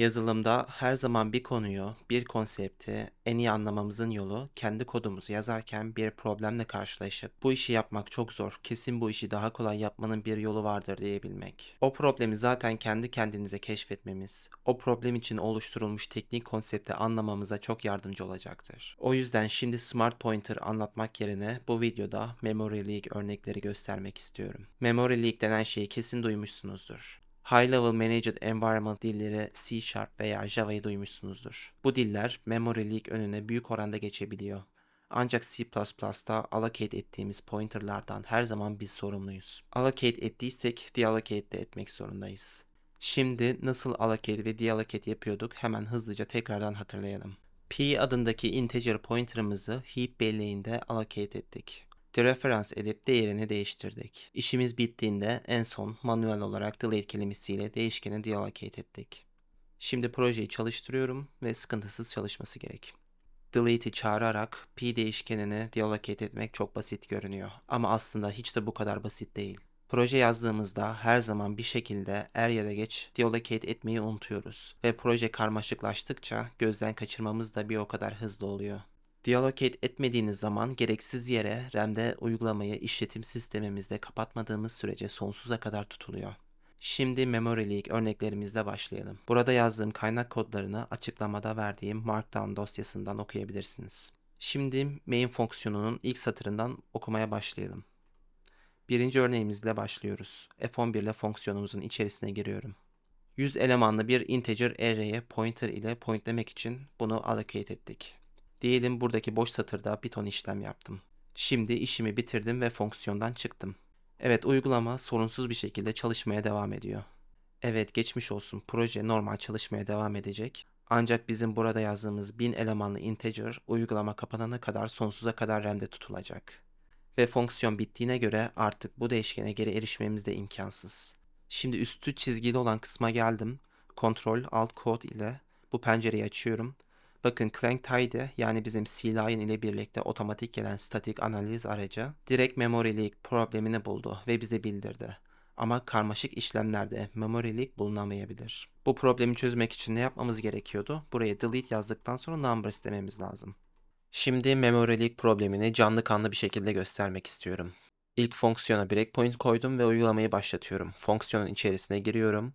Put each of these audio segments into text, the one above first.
Yazılımda her zaman bir konuyu, bir konsepti en iyi anlamamızın yolu kendi kodumuzu yazarken bir problemle karşılaşıp bu işi yapmak çok zor, kesin bu işi daha kolay yapmanın bir yolu vardır diyebilmek. O problemi zaten kendi kendinize keşfetmemiz, o problem için oluşturulmuş teknik konsepti anlamamıza çok yardımcı olacaktır. O yüzden şimdi Smart Pointer anlatmak yerine bu videoda Memory League örnekleri göstermek istiyorum. Memory League denen şeyi kesin duymuşsunuzdur. High Level Managed Environment dilleri C Sharp veya Java'yı duymuşsunuzdur. Bu diller Memory Leak önüne büyük oranda geçebiliyor. Ancak C++'da allocate ettiğimiz pointerlardan her zaman biz sorumluyuz. Allocate ettiysek deallocate de etmek zorundayız. Şimdi nasıl allocate ve deallocate yapıyorduk hemen hızlıca tekrardan hatırlayalım. P adındaki integer pointer'ımızı heap belleğinde allocate ettik dereferans edip değerini değiştirdik. İşimiz bittiğinde en son manuel olarak delete kelimesiyle değişkeni deallocate ettik. Şimdi projeyi çalıştırıyorum ve sıkıntısız çalışması gerek. Delete'i çağırarak p değişkenini deallocate etmek çok basit görünüyor ama aslında hiç de bu kadar basit değil. Proje yazdığımızda her zaman bir şekilde er ya da geç deallocate etmeyi unutuyoruz ve proje karmaşıklaştıkça gözden kaçırmamız da bir o kadar hızlı oluyor. Deallocate etmediğiniz zaman gereksiz yere RAM'de uygulamayı işletim sistemimizde kapatmadığımız sürece sonsuza kadar tutuluyor. Şimdi Memory Leak örneklerimizle başlayalım. Burada yazdığım kaynak kodlarını açıklamada verdiğim Markdown dosyasından okuyabilirsiniz. Şimdi main fonksiyonunun ilk satırından okumaya başlayalım. Birinci örneğimizle başlıyoruz. F11 ile fonksiyonumuzun içerisine giriyorum. 100 elemanlı bir integer array'e pointer ile pointlemek için bunu allocate ettik. Diyelim buradaki boş satırda bir ton işlem yaptım. Şimdi işimi bitirdim ve fonksiyondan çıktım. Evet uygulama sorunsuz bir şekilde çalışmaya devam ediyor. Evet geçmiş olsun proje normal çalışmaya devam edecek. Ancak bizim burada yazdığımız 1000 elemanlı integer uygulama kapanana kadar sonsuza kadar RAM'de tutulacak. Ve fonksiyon bittiğine göre artık bu değişkene geri erişmemiz de imkansız. Şimdi üstü çizgili olan kısma geldim. Ctrl Alt Code ile bu pencereyi açıyorum Bakın Clank Tidy yani bizim C-Line ile birlikte otomatik gelen statik analiz aracı direkt memory leak problemini buldu ve bize bildirdi. Ama karmaşık işlemlerde memory leak bulunamayabilir. Bu problemi çözmek için ne yapmamız gerekiyordu? Buraya delete yazdıktan sonra numbers dememiz lazım. Şimdi memory leak problemini canlı kanlı bir şekilde göstermek istiyorum. İlk fonksiyona breakpoint koydum ve uygulamayı başlatıyorum. Fonksiyonun içerisine giriyorum.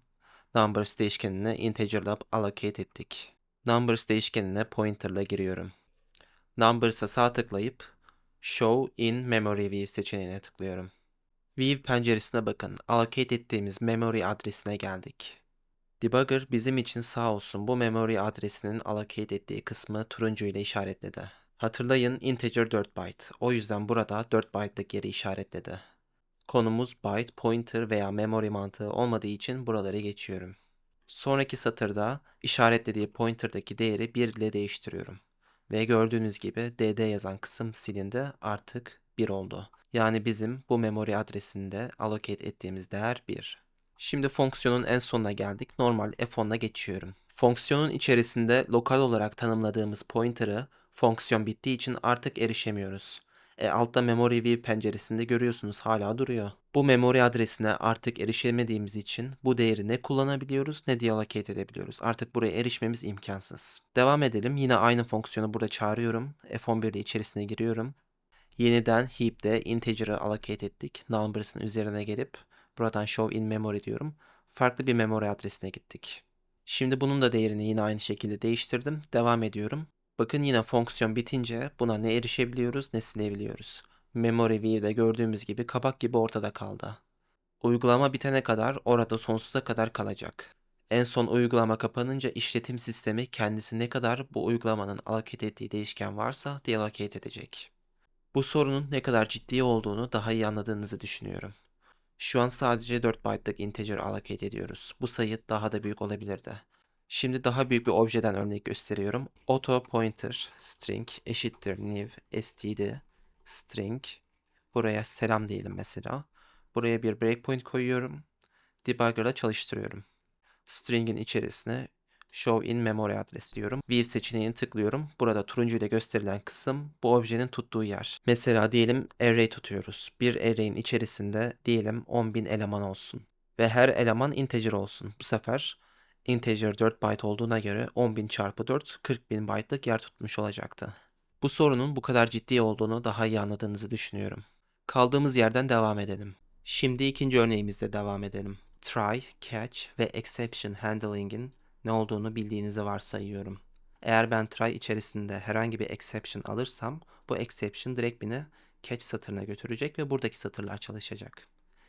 Numbers değişkenini integer'la allocate ettik. Numbers değişkenine pointer'la giriyorum. Numbers'a sağ tıklayıp Show in Memory View seçeneğine tıklıyorum. View penceresine bakın. Allocate ettiğimiz memory adresine geldik. Debugger bizim için sağ olsun bu memory adresinin allocate ettiği kısmı turuncu ile işaretledi. Hatırlayın integer 4 byte. O yüzden burada 4 byte'lık yeri işaretledi. Konumuz byte, pointer veya memory mantığı olmadığı için buraları geçiyorum. Sonraki satırda işaretlediği pointer'daki değeri 1 ile değiştiriyorum. Ve gördüğünüz gibi dd yazan kısım silindi artık 1 oldu. Yani bizim bu memory adresinde allocate ettiğimiz değer 1. Şimdi fonksiyonun en sonuna geldik. Normal f10'la geçiyorum. Fonksiyonun içerisinde lokal olarak tanımladığımız pointer'ı fonksiyon bittiği için artık erişemiyoruz. E, altta Memory View penceresinde görüyorsunuz hala duruyor. Bu memory adresine artık erişemediğimiz için bu değeri ne kullanabiliyoruz ne deallocate edebiliyoruz. Artık buraya erişmemiz imkansız. Devam edelim. Yine aynı fonksiyonu burada çağırıyorum. F11 ile içerisine giriyorum. Yeniden heap'te integer'ı allocate ettik. Numbers'ın üzerine gelip buradan show in memory diyorum. Farklı bir memory adresine gittik. Şimdi bunun da değerini yine aynı şekilde değiştirdim. Devam ediyorum. Bakın yine fonksiyon bitince buna ne erişebiliyoruz ne silebiliyoruz. Memory view'de gördüğümüz gibi kabak gibi ortada kaldı. Uygulama bitene kadar orada sonsuza kadar kalacak. En son uygulama kapanınca işletim sistemi kendisi ne kadar bu uygulamanın allocate ettiği değişken varsa deallocate edecek. Bu sorunun ne kadar ciddi olduğunu daha iyi anladığınızı düşünüyorum. Şu an sadece 4 byte'lık integer allocate ediyoruz. Bu sayı daha da büyük olabilirdi. Şimdi daha büyük bir objeden örnek gösteriyorum. Auto pointer string eşittir new std string buraya selam diyelim mesela. Buraya bir breakpoint koyuyorum. Debugger'da çalıştırıyorum. String'in içerisine show in memory adres diyorum. View seçeneğini tıklıyorum. Burada turuncu ile gösterilen kısım bu objenin tuttuğu yer. Mesela diyelim array tutuyoruz. Bir array'in içerisinde diyelim 10.000 eleman olsun. Ve her eleman integer olsun. Bu sefer Integer 4 byte olduğuna göre 10.000 çarpı 4 40.000 byte'lık yer tutmuş olacaktı. Bu sorunun bu kadar ciddi olduğunu daha iyi anladığınızı düşünüyorum. Kaldığımız yerden devam edelim. Şimdi ikinci örneğimizde devam edelim. Try, catch ve exception handling'in ne olduğunu bildiğinizi varsayıyorum. Eğer ben try içerisinde herhangi bir exception alırsam bu exception direkt beni catch satırına götürecek ve buradaki satırlar çalışacak.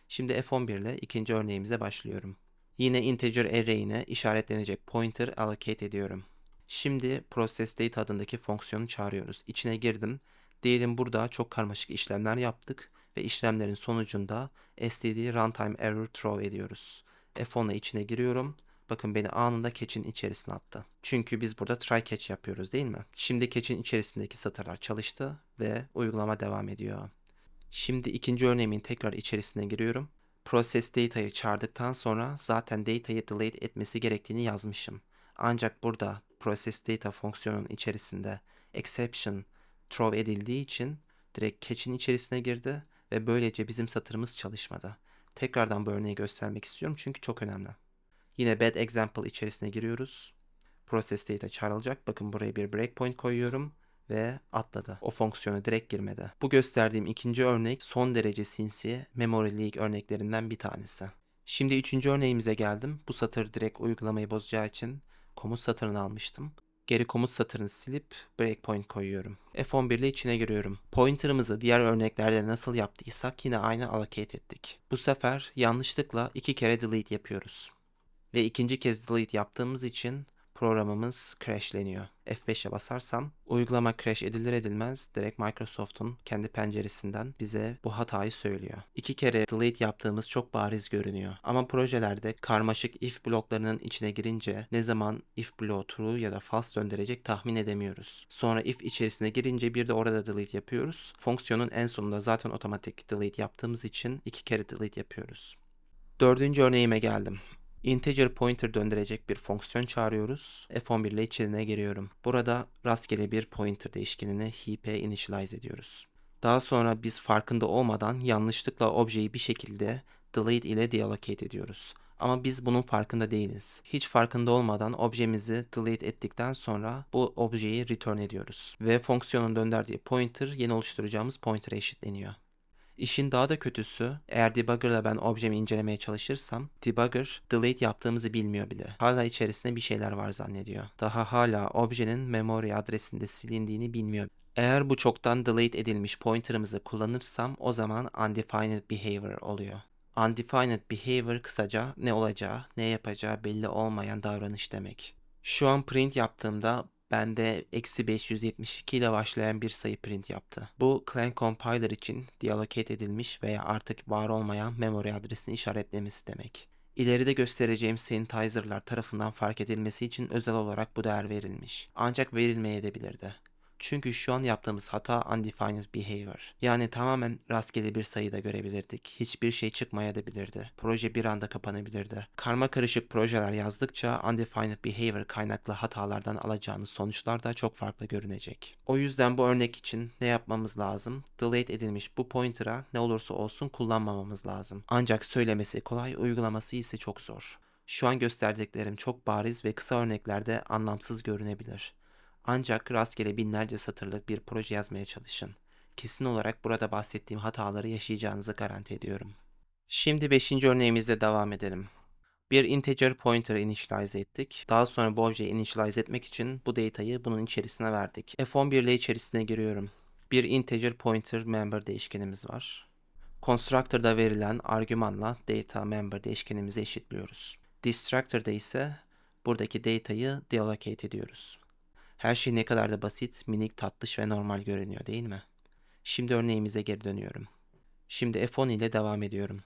Şimdi F11 ile ikinci örneğimize başlıyorum. Yine integer array'ine işaretlenecek pointer allocate ediyorum. Şimdi process date adındaki fonksiyonu çağırıyoruz. İçine girdim. Diyelim burada çok karmaşık işlemler yaptık ve işlemlerin sonucunda std runtime error throw ediyoruz. F10 ile içine giriyorum. Bakın beni anında catch'in içerisine attı. Çünkü biz burada try catch yapıyoruz değil mi? Şimdi catch'in içerisindeki satırlar çalıştı ve uygulama devam ediyor. Şimdi ikinci örneğimin tekrar içerisine giriyorum. Process data'yı çağırdıktan sonra zaten data'yı delete etmesi gerektiğini yazmışım. Ancak burada process data fonksiyonun içerisinde exception throw edildiği için direkt catch'in içerisine girdi ve böylece bizim satırımız çalışmadı. Tekrardan bu örneği göstermek istiyorum çünkü çok önemli. Yine bad example içerisine giriyoruz. Process data çağrılacak. Bakın buraya bir breakpoint koyuyorum ve atladı. O fonksiyona direkt girmedi. Bu gösterdiğim ikinci örnek son derece sinsi memory leak örneklerinden bir tanesi. Şimdi üçüncü örneğimize geldim. Bu satır direkt uygulamayı bozacağı için komut satırını almıştım. Geri komut satırını silip breakpoint koyuyorum. F11 ile içine giriyorum. Pointer'ımızı diğer örneklerde nasıl yaptıysak yine aynı allocate ettik. Bu sefer yanlışlıkla iki kere delete yapıyoruz. Ve ikinci kez delete yaptığımız için programımız crashleniyor. F5'e basarsam uygulama crash edilir edilmez direkt Microsoft'un kendi penceresinden bize bu hatayı söylüyor. İki kere delete yaptığımız çok bariz görünüyor. Ama projelerde karmaşık if bloklarının içine girince ne zaman if bloğu true ya da false döndürecek tahmin edemiyoruz. Sonra if içerisine girince bir de orada delete yapıyoruz. Fonksiyonun en sonunda zaten otomatik delete yaptığımız için iki kere delete yapıyoruz. Dördüncü örneğime geldim. Integer pointer döndürecek bir fonksiyon çağırıyoruz. F11 ile içine giriyorum. Burada rastgele bir pointer değişkenini heap'e initialize ediyoruz. Daha sonra biz farkında olmadan yanlışlıkla objeyi bir şekilde delete ile deallocate ediyoruz. Ama biz bunun farkında değiliz. Hiç farkında olmadan objemizi delete ettikten sonra bu objeyi return ediyoruz. Ve fonksiyonun döndürdüğü pointer yeni oluşturacağımız pointer'a eşitleniyor. İşin daha da kötüsü eğer debugger'la ben objemi incelemeye çalışırsam debugger delete yaptığımızı bilmiyor bile. Hala içerisinde bir şeyler var zannediyor. Daha hala objenin memory adresinde silindiğini bilmiyor. Eğer bu çoktan delete edilmiş pointer'ımızı kullanırsam o zaman undefined behavior oluyor. Undefined behavior kısaca ne olacağı, ne yapacağı belli olmayan davranış demek. Şu an print yaptığımda bende eksi 572 ile başlayan bir sayı print yaptı. Bu Clang Compiler için deallocate edilmiş veya artık var olmayan memory adresini işaretlemesi demek. İleride göstereceğim sanitizer'lar tarafından fark edilmesi için özel olarak bu değer verilmiş. Ancak verilmeye de bilirdi. Çünkü şu an yaptığımız hata undefined behavior. Yani tamamen rastgele bir sayıda görebilirdik. Hiçbir şey çıkmayabilirdi. Proje bir anda kapanabilirdi. Karma karışık projeler yazdıkça undefined behavior kaynaklı hatalardan alacağınız sonuçlar da çok farklı görünecek. O yüzden bu örnek için ne yapmamız lazım? Delete edilmiş bu pointer'a ne olursa olsun kullanmamamız lazım. Ancak söylemesi kolay, uygulaması ise çok zor. Şu an gösterdiklerim çok bariz ve kısa örneklerde anlamsız görünebilir. Ancak rastgele binlerce satırlık bir proje yazmaya çalışın. Kesin olarak burada bahsettiğim hataları yaşayacağınızı garanti ediyorum. Şimdi 5. örneğimizle devam edelim. Bir integer pointer initialize ettik. Daha sonra bu objeyi initialize etmek için bu datayı bunun içerisine verdik. F11 ile içerisine giriyorum. Bir integer pointer member değişkenimiz var. Constructor'da verilen argümanla data member değişkenimizi eşitliyoruz. Destructor'da ise buradaki datayı deallocate ediyoruz. Her şey ne kadar da basit, minik, tatlış ve normal görünüyor değil mi? Şimdi örneğimize geri dönüyorum. Şimdi F10 ile devam ediyorum.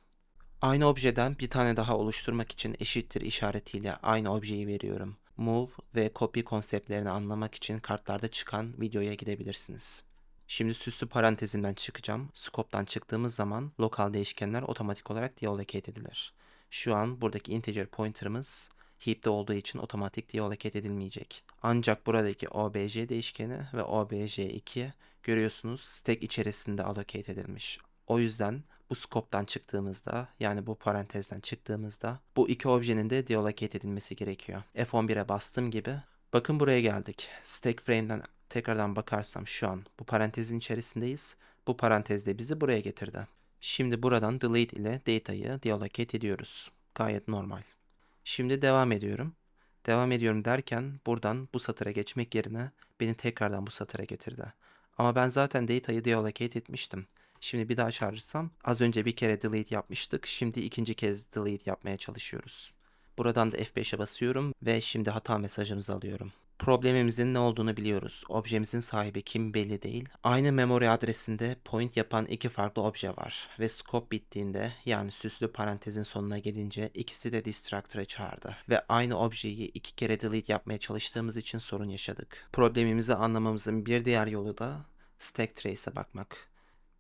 Aynı objeden bir tane daha oluşturmak için eşittir işaretiyle aynı objeyi veriyorum. Move ve copy konseptlerini anlamak için kartlarda çıkan videoya gidebilirsiniz. Şimdi süslü parantezimden çıkacağım. Scope'dan çıktığımız zaman lokal değişkenler otomatik olarak deallocate edilir. Şu an buradaki integer pointer'ımız heap'te olduğu için otomatik deallocate edilmeyecek. Ancak buradaki obj değişkeni ve obj2 görüyorsunuz stack içerisinde allocate edilmiş. O yüzden bu scope'dan çıktığımızda yani bu parantezden çıktığımızda bu iki objenin de deallocate edilmesi gerekiyor. F11'e bastığım gibi bakın buraya geldik. Stack frame'den tekrardan bakarsam şu an bu parantezin içerisindeyiz. Bu parantez de bizi buraya getirdi. Şimdi buradan delete ile data'yı deallocate ediyoruz. Gayet normal. Şimdi devam ediyorum. Devam ediyorum derken buradan bu satıra geçmek yerine beni tekrardan bu satıra getirdi. Ama ben zaten data'yı deallocate etmiştim. Şimdi bir daha çağırırsam az önce bir kere delete yapmıştık. Şimdi ikinci kez delete yapmaya çalışıyoruz. Buradan da F5'e basıyorum ve şimdi hata mesajımızı alıyorum. Problemimizin ne olduğunu biliyoruz. Objemizin sahibi kim belli değil. Aynı memory adresinde point yapan iki farklı obje var. Ve scope bittiğinde yani süslü parantezin sonuna gelince ikisi de distractor'ı çağırdı. Ve aynı objeyi iki kere delete yapmaya çalıştığımız için sorun yaşadık. Problemimizi anlamamızın bir diğer yolu da stack trace'e bakmak.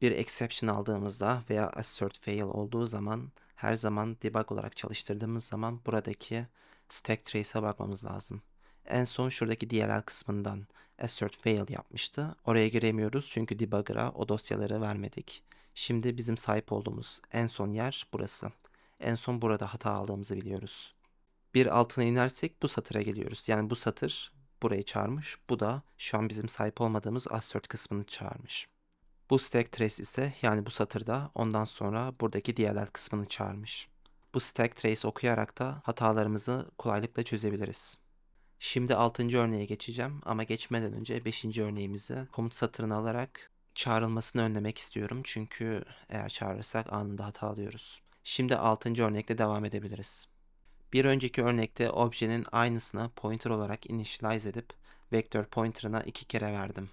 Bir exception aldığımızda veya assert fail olduğu zaman her zaman debug olarak çalıştırdığımız zaman buradaki stack trace'e bakmamız lazım. En son şuradaki DLL kısmından assert fail yapmıştı. Oraya giremiyoruz çünkü debugger'a o dosyaları vermedik. Şimdi bizim sahip olduğumuz en son yer burası. En son burada hata aldığımızı biliyoruz. Bir altına inersek bu satıra geliyoruz. Yani bu satır burayı çağırmış. Bu da şu an bizim sahip olmadığımız assert kısmını çağırmış. Bu stack trace ise yani bu satırda ondan sonra buradaki DLL kısmını çağırmış. Bu stack trace okuyarak da hatalarımızı kolaylıkla çözebiliriz. Şimdi 6. örneğe geçeceğim ama geçmeden önce 5. örneğimizi komut satırına alarak çağrılmasını önlemek istiyorum. Çünkü eğer çağırırsak anında hata alıyoruz. Şimdi 6. örnekle devam edebiliriz. Bir önceki örnekte objenin aynısını pointer olarak initialize edip vektör pointer'ına iki kere verdim.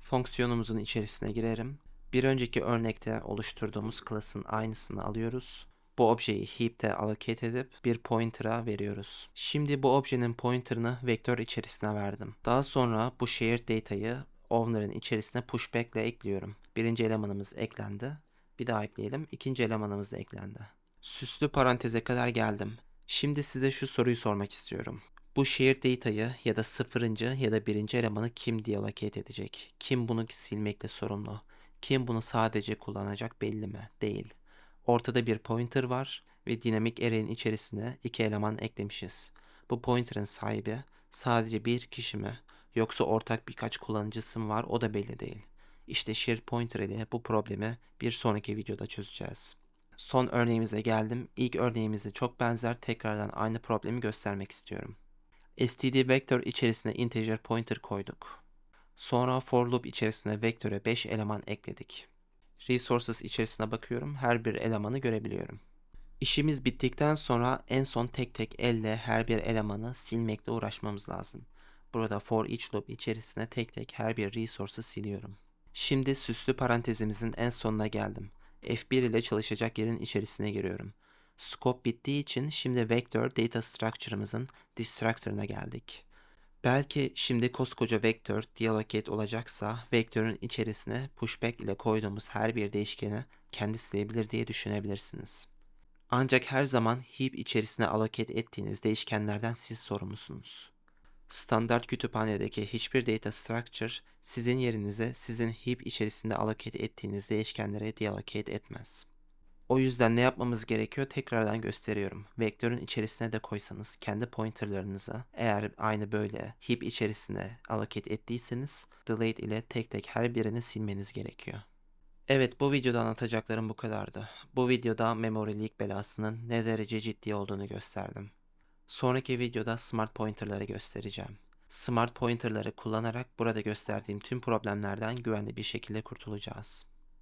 Fonksiyonumuzun içerisine girerim. Bir önceki örnekte oluşturduğumuz class'ın aynısını alıyoruz. Bu objeyi heap'te allocate edip bir pointer'a veriyoruz. Şimdi bu objenin pointer'ını vektör içerisine verdim. Daha sonra bu shared data'yı owner'ın içerisine pushback ile ekliyorum. Birinci elemanımız eklendi. Bir daha ekleyelim. İkinci elemanımız da eklendi. Süslü paranteze kadar geldim. Şimdi size şu soruyu sormak istiyorum. Bu shared data'yı ya da sıfırıncı ya da birinci elemanı kim deallocate edecek? Kim bunu silmekle sorumlu? Kim bunu sadece kullanacak belli mi? Değil. Ortada bir pointer var ve dinamik array'in içerisine iki eleman eklemişiz. Bu pointer'ın sahibi sadece bir kişi mi yoksa ortak birkaç kullanıcısı mı var o da belli değil. İşte shared pointer ile bu problemi bir sonraki videoda çözeceğiz. Son örneğimize geldim. İlk örneğimize çok benzer tekrardan aynı problemi göstermek istiyorum. std vektör içerisine integer pointer koyduk. Sonra for loop içerisine vektöre 5 eleman ekledik. Resources içerisine bakıyorum. Her bir elemanı görebiliyorum. İşimiz bittikten sonra en son tek tek elle her bir elemanı silmekle uğraşmamız lazım. Burada for each loop içerisine tek tek her bir resource'ı siliyorum. Şimdi süslü parantezimizin en sonuna geldim. F1 ile çalışacak yerin içerisine giriyorum. Scope bittiği için şimdi vector data structure'ımızın destructor'ına geldik. Belki şimdi koskoca vektör deallocate olacaksa vektörün içerisine pushback ile koyduğumuz her bir değişkeni kendi silebilir diye düşünebilirsiniz. Ancak her zaman heap içerisine allocate ettiğiniz değişkenlerden siz sorumlusunuz. Standart kütüphanedeki hiçbir data structure sizin yerinize sizin heap içerisinde allocate ettiğiniz değişkenlere deallocate etmez. O yüzden ne yapmamız gerekiyor tekrardan gösteriyorum. Vektörün içerisine de koysanız kendi pointerlarınıza eğer aynı böyle heap içerisine allocate ettiyseniz delete ile tek tek her birini silmeniz gerekiyor. Evet bu videoda anlatacaklarım bu kadardı. Bu videoda memory leak belasının ne derece ciddi olduğunu gösterdim. Sonraki videoda smart pointerları göstereceğim. Smart pointerları kullanarak burada gösterdiğim tüm problemlerden güvenli bir şekilde kurtulacağız.